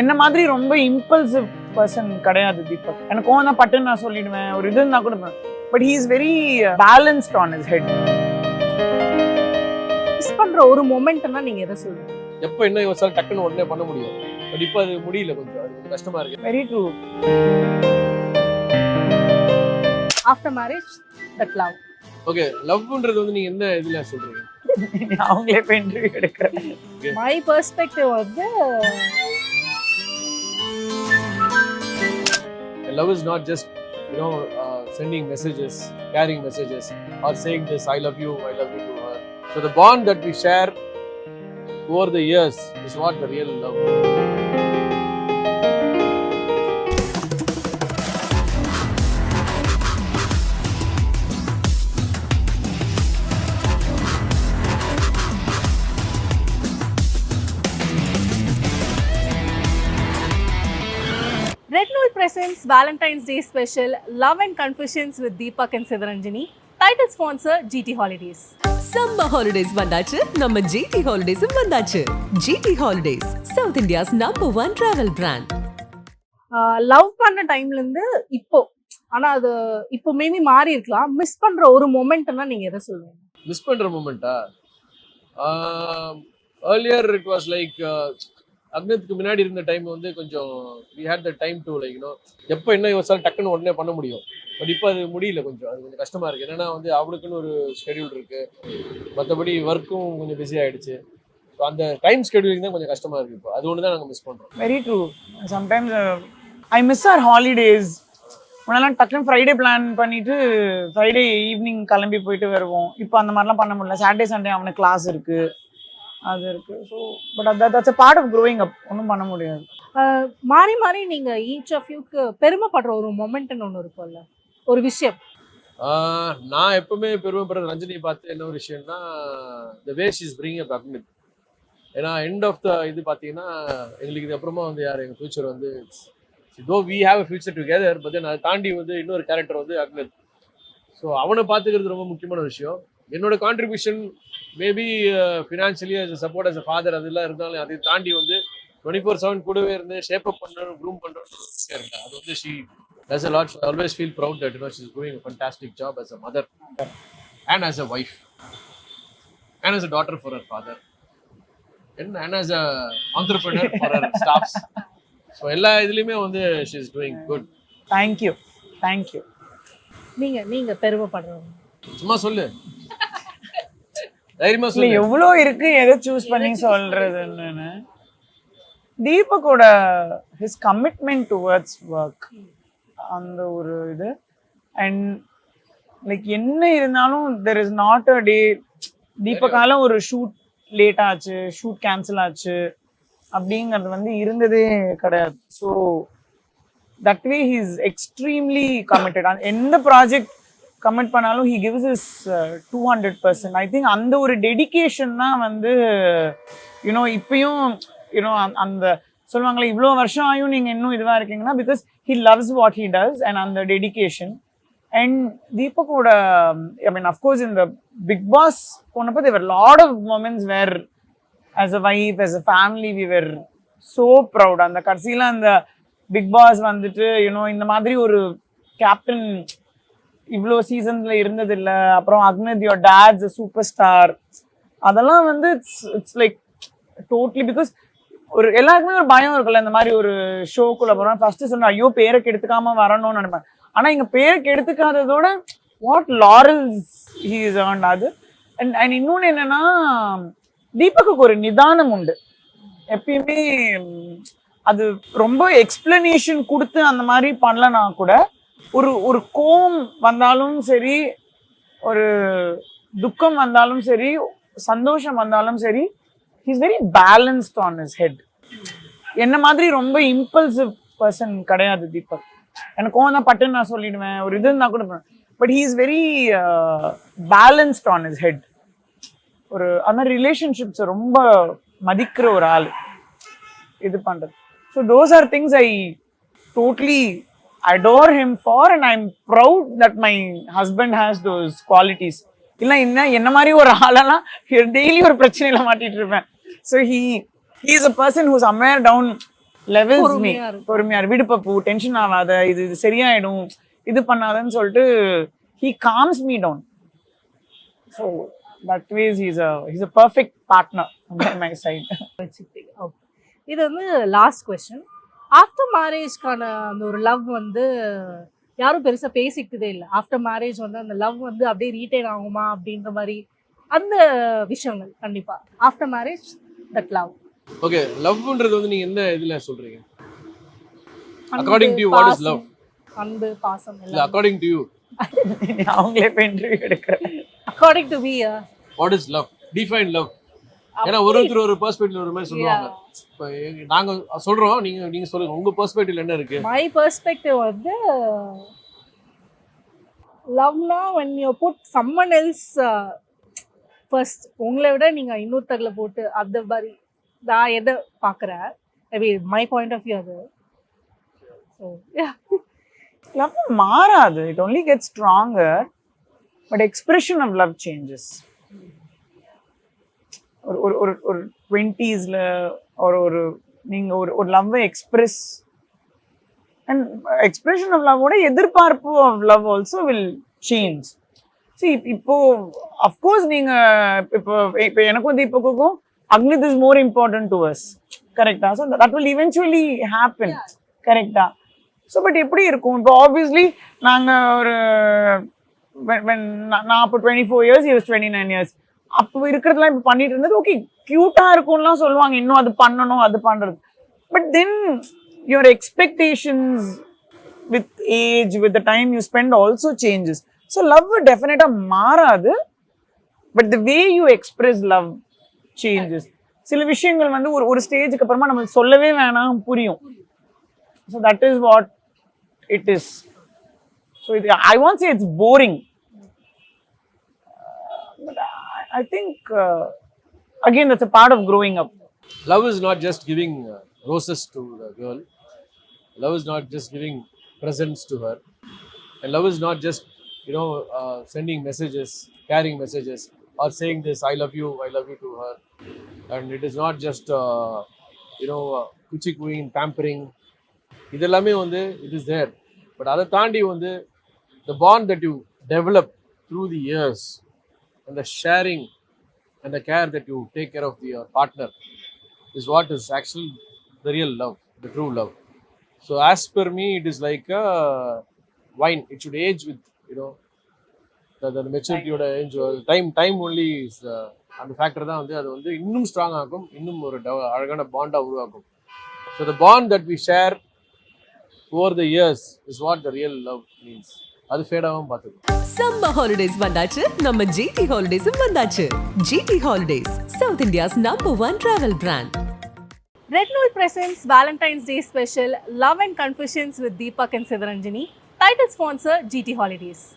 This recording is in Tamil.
என்ன மாதிரி ரொம்ப இம்பல்சிவ் பர்சன் கிடையாது தீபக். எனக்கு கோவம் தான் பட்டுன்னு நான் சொல்லிடுவேன். ஒரு இது இருந்தா கூட but he is very balanced on is head miss பண்ற ஒரு மொமெண்ட்னா நீங்க எதை சொல்லுவீங்க எப்போ என்ன யோசிச்சாலும் டக்குன்னு உடனே பண்ண முடியும் பட் இப்போ அது முடியல கொஞ்சம். அது கஷ்டமா இருக்கு. Very true after marriage that love okay லவ்ன்றது வந்து நீங்க என்ன இதுல சொல்றீங்க? அவங்களே போய் இன்டர்வியூ எடுக்கிறேன் மை பெர்ஸ்பெக்டிவ் வந்து love is not just you know uh, sending messages carrying messages or saying this i love you i love you to her. So the bond that we share over the years is what the real love Presents Valentine's Day special Love and Confessions with Deepak and Sivaranjani. Title sponsor GT Holidays. Summer holidays வந்தாச்சு நம்ம ஜிடி ஹாலிடேஸும் வந்தாச்சு. GT Holidays South India's number one travel brand love பண்ண டைம்ல இருந்து இப்போ. ஆனா அது இப்போ மேபி மாறி இருக்கலாம். மிஸ் பண்ற ஒரு மொமெண்ட்னா நீங்க எதை சொல்லுவீங்க? மிஸ் பண்ற மூமெண்டா ஏர்லியர் இட் வாஸ் லைக் அக்னத்துக்கு முன்னாடி இருந்த டைம் வந்து கொஞ்சம் we had the time to like you know எப்போ என்ன யோசிச்சாலும் டக்குன்னு உடனே பண்ண முடியும். பட் இப்போ அது முடியல கொஞ்சம். அது கொஞ்சம் கஷ்டமாக இருக்குது என்னென்னா வந்து அவளுக்குன்னு ஒரு ஸ்கெடியூல் இருக்குது மற்றபடி ஒர்க்கும் கொஞ்சம் பிஸி ஆகிடுச்சு ஸோ அந்த டைம் ஸ்கெடியூலிங் தான் கொஞ்சம் கஷ்டமாக இருக்குது இப்போ. அது ஒன்று தான் நாங்கள் மிஸ் பண்ணுறோம் very true sometimes I miss our holidays முன்னெல்லாம் டக்குன்னு ஃப்ரைடே பிளான் பண்ணிட்டு ஃப்ரைடே ஈவினிங் கிளம்பி போயிட்டு வருவோம். இப்போ அந்த மாதிரிலாம் பண்ண முடியல. சாட்டர்டே சண்டே அவனுக்கு கிளாஸ் இருக்குது அது இருக்கு. ஸோ பட் அது that's a part of growing up ஒன்றும் பண்ண முடியாது. மாறி மாறி நீங்க ஈச் ஆஃப் யூக்கு பெருமைப்படுற ஒரு மொமெண்ட்னு ஒன்று இருக்கும்ல ஒரு விஷயம். நான் எப்பவுமே பெருமைப்படுற ரஞ்சினியை பார்த்து என்ன ஒரு விஷயம்னா த வே இஸ் பிரிங் அப் அக்னித் ஏன்னா எண்ட் ஆஃப் த இது பார்த்தீங்கன்னா எங்களுக்கு இது அப்புறமா வந்து யார்? எங்கள் ஃபியூச்சர் வந்து though we have a future together but then அதை தாண்டி வந்து இன்னொரு கேரக்டர் வந்து அக்னித் ஸோ அவனை பார்த்துக்கிறது ரொம்ப முக்கியமான விஷயம். என்னோட contribution maybe financially as a support as a father அதெல்லாம் இருந்தாலும் அதை தாண்டி வந்து டுவெண்ட்டி ஃபோர் செவன் கூடவே இருந்து ஷேப் அப் பண்ணணும் க்ரூம் பண்ணணும் அது வந்து she lot. I always feel proud that you know she's doing a fantastic job as a mother and as a wife and as a daughter for her father and, and as a entrepreneur for her staffs. So எல்லா இதுலயுமே வந்து she is doing good thank you thank you நீங்க நீங்க பெருமைப்படுறவங்க சும்மா சொல்லு. தைரியமா சொல்லு. எவ்வளோ இருக்கு எதை சூஸ் பண்ணி சொல்றதுன்னு. தீபக்கோட ஹிஸ் கமிட்மெண்ட் டுவர்ட்ஸ் ஒர்க் அந்த ஒரு இது. அண்ட் லைக் என்ன இருந்தாலும் there is not a day தீபக்கால ஒரு ஷூட் லேட் ஆச்சு ஷூட் கேன்சல் ஆச்சு அப்படிங்கிறது வந்து இருந்ததே கிடையாது. So that way he is extremely committed எந்த ப்ராஜெக்ட் கமிட் பண்ணாலும் he gives is two hundred percent I think அந்த ஒரு டெடிகேஷன் தான் வந்து யூனோ இப்பயும் யூனோ அந்த சொல்லுவாங்களே இவ்வளோ வருஷம் ஆயும் நீங்கள் இன்னும் இதுவாக இருக்கீங்கன்னா because he loves what he does and அந்த டெடிகேஷன் அண்ட் தீபக்கோட ஐ மீன் அஃப்கோர்ஸ் இந்த பிக் பாஸ் போனப்போ there were lot of moments where as a wife as a family we were so proud அந்த கடைசியில் அந்த பிக் பாஸ் வந்துட்டு யூனோ இந்த மாதிரி ஒரு கேப்டன் இவ்வளோ சீசன்ல இருந்தது இல்ல அப்புறம் Agnith your dates super star அதெல்லாம் வந்து it's it's like totally because ஒரு எல்லாருக்குமே ஒரு பயம் இருக்குல்ல இந்த மாதிரி ஒரு ஷோக்குள்ள போறோம் ஃபர்ஸ்ட் சொன்ன ஐயோ பேரை கெடுத்துக்காம வரணும்னு நினைப்பேன் ஆனா இங்க பேரை கெடுத்துக்காததோட what laurels he is earn அது. அண்ட் அண்ட் இன்னொன்று என்னன்னா தீபக்குக்கு ஒரு நிதானம் உண்டு. எப்பயுமே அது ரொம்ப எக்ஸ்பிளனேஷன் கொடுத்து அந்த மாதிரி பண்ணலனா கூட ஒரு ஒரு கோம் வந்தாலும் சரி ஒரு துக்கம் வந்தாலும் சரி சந்தோஷம் வந்தாலும் சரி is very balanced on is head என்ன மாதிரி ரொம்ப இம்பல்சிவ் பர்சன் கிடையாது தீபக். எனக்கு கோவம் தான் பட்டுன்னு நான் சொல்லிடுவேன். ஒரு இது இருந்தால் கூட but he is very balanced on is head ஒரு அந்த மாதிரி ரிலேஷன்ஷிப்ஸை ரொம்ப மதிக்கிற ஒரு ஆள். இது பண்ணுறது so those are things I totally adore him for and I'm proud that my husband has those qualities. இல்லை என்ன என்ன மாதிரி ஒரு ஆளெல்லாம் டெய்லி ஒரு பிரச்சனையில மாட்டிட்டு இருப்பேன். So he he is a person who's hammer down levels me பொறுமையா இருக்கும். பொறுமையா இரு, விடுப்ப பூ டென்ஷன் ஆகாத இது இது சரியாயிடும் இது பண்ணாதன்னு சொல்லிட்டு he calms me down so that ways he's a he's a perfect partner my side இது வந்து லாஸ்ட் கொஸ்டின் ஆஃப்டர் மேரேஜ்க்கான அந்த ஒரு லவ் வந்து யாரும் பெருசா பேசிக்கிட்டதே இல்லை. ஆஃப்டர் மேரேஜ் வந்து அந்த லவ் வந்து அப்படியே ரீட்டைன் ஆகுமா அப்படின்ற மாதிரி அந்த விஷயங்கள் கண்டிப்பா. After marriage that love okay லவ்ன்றது வந்து நீங்க என்ன இதுல சொல்றீங்க? to you, what is love? அன்பு பாசம் இல்ல எல்லாம். அக்கார்டிங் டு யூ அவங்களே இன்டர்வியூ எடுக்கிறேன் according to be what is love define love ஏன்னா ஒரு ஒருத்தர் ஒரு பெர்ஸ்பெக்டிவ் ஒரு மாதிரி சொல்லுவாங்க. இப்போ நாங்க சொல்றோம் நீங்க நீங்க சொல்லுங்க. உங்க பெர்ஸ்பெக்டிவ்ல என்ன இருக்கு? மை பெர்ஸ்பெக்டிவ் வந்து லவ்னா when you put someone else first உங்களை விட நீங்க இன்னொருத்தர்ல போட்டு அந்த மாதிரி நான் எதை பார்க்குறேன் maybe my point of view அது. ஸோ லவ் மாறாது. It only get stronger but expression of love changes ஒரு ஒரு ஒரு ஒரு டுவெண்ட்டீஸில் ஒரு ஒரு நீங்கள் ஒரு ஒரு லவ்வை எக்ஸ்பிரஸ் அண்ட் எக்ஸ்பிரஷன் ஆஃப் லவ்வோட எதிர்பார்ப்பு of love also will change see இப்போ அஃப்கோர்ஸ் நீங்கள் இப்போ இப்போ எனக்கும் தீபக்குக்கும் Agnith is more important to us கரெக்டா so that will eventually happen கரெக்டா ஸோ பட் எப்படி இருக்கும்? இப்போ ஆப்வியஸ்லி நாங்கள் ஒரு நான் அப்போ twenty four years years twenty nine years அப்போ இருக்கிறதுலாம் இப்போ பண்ணிட்டு இருந்தது. ஓகே க்யூட்டாக இருக்கும்லாம் சொல்லுவாங்க. இன்னும் அது பண்ணணும் அது பண்ணுறது but then your expectations with age with the time you spend also changes so love டெஃபினட்டாக மாறாது. But the way you express love changes சில விஷயங்கள் வந்து ஒரு ஒரு ஸ்டேஜுக்கு அப்புறமா நம்ம சொல்லவே வேணாம் புரியும். So that is what it is so இது I want say it's boring I think again that's a part of growing up love is not just giving uh, roses to the girl love is not just giving presents to her and love is not just you know uh, sending messages carrying messages or saying this i love you i love you to her and it is not just uh, you know uh, Gucci queen pampering இதெல்லாமே வந்து இட் இஸ் தேர் பட் அதை தாண்டி வந்து the bond that you develop through the years and the sharing and the care that you take care of your partner is what is actually the real love, the true love. So as per me, it is like a wine. It should age with you know the, the maturity ஓட age time time only is அந்த ஃபேக்டர் தான் வந்து அது வந்து இன்னும் ஸ்ட்ராங் ஆகும் இன்னும் ஒரு அழகான பாண்டாக உருவாக்கும் so the bond that we share over the years is what the real love means அது ஃபேடாகவும் பார்த்துக்கணும். சம்மர் ஹாலிடேஸ் வந்தாச்சு. நம்ம ஜிடி ஹாலிடேஸும் வந்தாச்சு. GT Holidays South India's number one travel brand Red Nool presents Valentine's Day special love and confusions with Deepak and Sivaranjani title sponsor GT Holidays